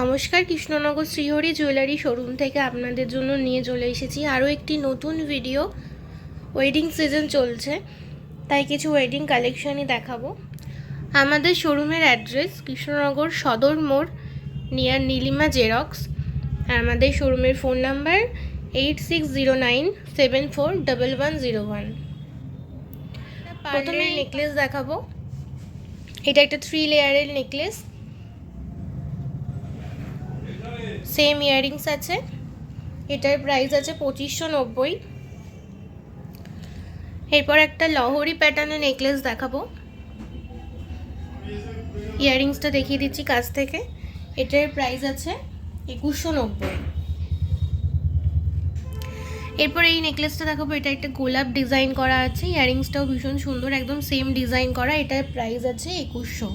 নমস্কার Krishnanagar Shrihari jewellery showroom থেকে আপনাদের জন্য নিয়ে চলে এসেছি। আরও একটি নতুন ভিডিও। ওয়েডিং সিজন চলছে তাই কিছু ওয়েডিং কালেকশনই দেখাবো। আমাদের শোরুমের অ্যাড্রেস কৃষ্ণনগর সদর মোড় নিয়ার নীলিমা জেরক্স আর আমাদের শোরুমের phone number eight six zero nine seven four double one zero one প্রথমে নেকলেস দেখাবো। এটা একটা থ্রি লেয়ারের নেকলেস সেম ইয়াররিংস আছে। এটার প্রাইস আছে পঁচিশশো নব্বই। এরপর একটা লহরি প্যাটার্নের নেকলেস দেখাবো। ইয়াররিংসটা দেখিয়ে দিচ্ছি কাছ থেকে। এটার প্রাইস আছে একুশশো নব্বই। এরপর এই নেকলেসটা দেখাবো। এটা একটা গোলাপ ডিজাইন করা আছে। ইয়াররিংসটাও ভীষণ সুন্দর, একদম সেম ডিজাইন করা। এটার প্রাইস আছে একুশশো।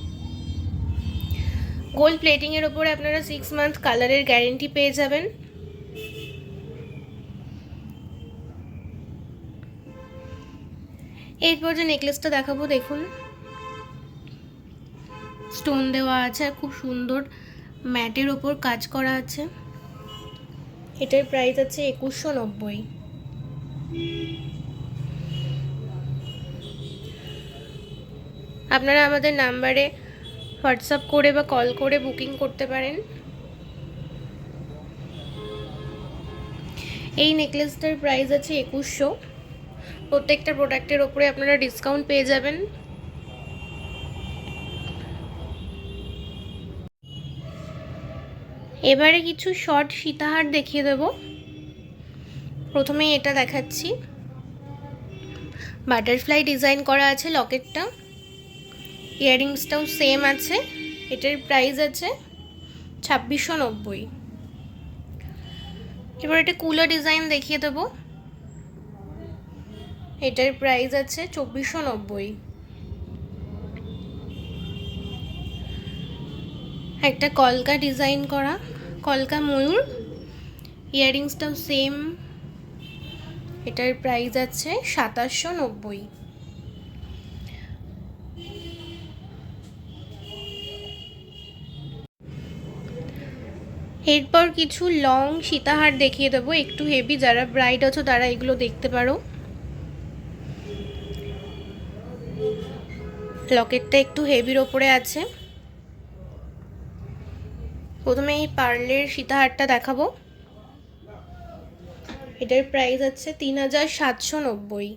গোল্ড প্লেটিংয়ের ওপরে আপনারা সিক্স মান্থ কালারের গ্যারেন্টি পেয়ে যাবেন। এরপর যে নেকলেসটা দেখাবো, দেখুন। স্টোন দেওয়া আছে, আর খুব সুন্দর ম্যাটের ওপর কাজ করা আছে। এটার প্রাইস আছে একুশশো নব্বই। আপনারা আমাদের নাম্বারে হোয়াটসঅ্যাপ করে বা কল করে বুকিং করতে পারেন। এই নেকলেসটার প্রাইস আছে একুশশো। প্রত্যেকটা প্রোডাক্টের ওপরে আপনারা ডিসকাউন্ট পেয়ে যাবেন। এবারে কিছু শর্ট সীতাহার দেখিয়ে দেব। প্রথমে এটা দেখাচ্ছি। বাটারফ্লাই ডিজাইন করা আছে লকেটটা। ইয়াররিংসটাও সেম আছে। এটার প্রাইস আছে ছাব্বিশশো নব্বই। এবার এটা কুলো ডিজাইন দেখিয়ে দেবো। এটার প্রাইস আছে চব্বিশশো নব্বই। একটা কলকা ডিজাইন করা, কলকা ময়ূর। ইয়াররিংসটাও সেম এটার প্রাইস আছে সাতাশশো নব্বই। এরপর কিছু লং সীতাহার দেখিয়ে দেবো। একটু হেভি যারা ব্রাইড আছো, তারা এগুলো দেখতে পারো। লকেটটা একটু হেভির ওপরে আছে। প্রথমে এই পার্লের সীতাহারটা দেখাবো। এটার প্রাইস আছে তিন হাজার সাতশো নব্বই।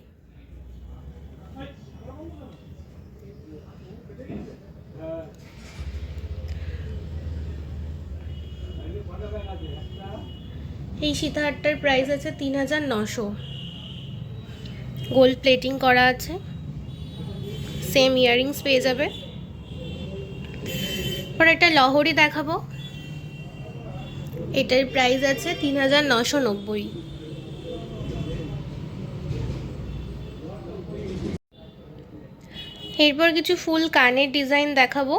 এই সীতাহারটার প্রাইস আছে তিন হাজার নশো গোল্ড প্লেটিং করা আছে। সেম ইয়াররিংস পেয়ে যাবে। পর একটা লহরি দেখাবো। এটার প্রাইস আছে তিন হাজার নশো নব্বই। এরপর কিছু ফুল কানের ডিজাইন দেখাবো।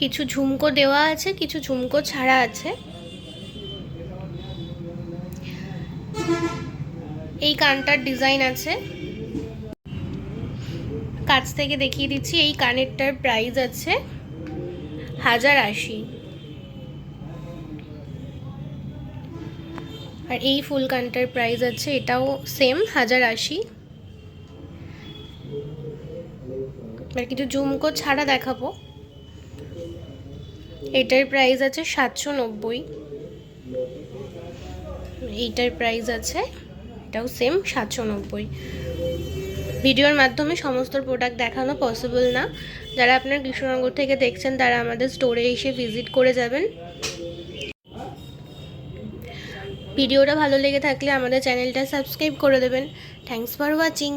কিছু ঝুমকো দেওয়া আছে, কিছু ঝুমকো ছাড়া আছে। এই কানটার ডিজাইন আছে। কাছ থেকে দেখিয়ে দিচ্ছি, এই কানেরটার প্রাইস আছে হাজার আশি। আর এই ফুল কানটার প্রাইস আছে, এটাও সেম হাজার আশি। আর কিছু ঝুমকো ছাড়া দেখাবো। এটার প্রাইস আছে সাতশো নব্বই। এইটার প্রাইস আছে এটাও সেম সাতশো নব্বই। ভিডিওর মাধ্যমে সমস্ত প্রোডাক্ট দেখানো পসিবল না। যারা আপনার কৃষ্ণনগর থেকে দেখছেন, তারা আমাদের স্টোরে এসে ভিজিট করে যাবেন। ভিডিওটা ভালো লেগে থাকলে আমাদের চ্যানেলটা সাবস্ক্রাইব করে দেবেন। Thanks for watching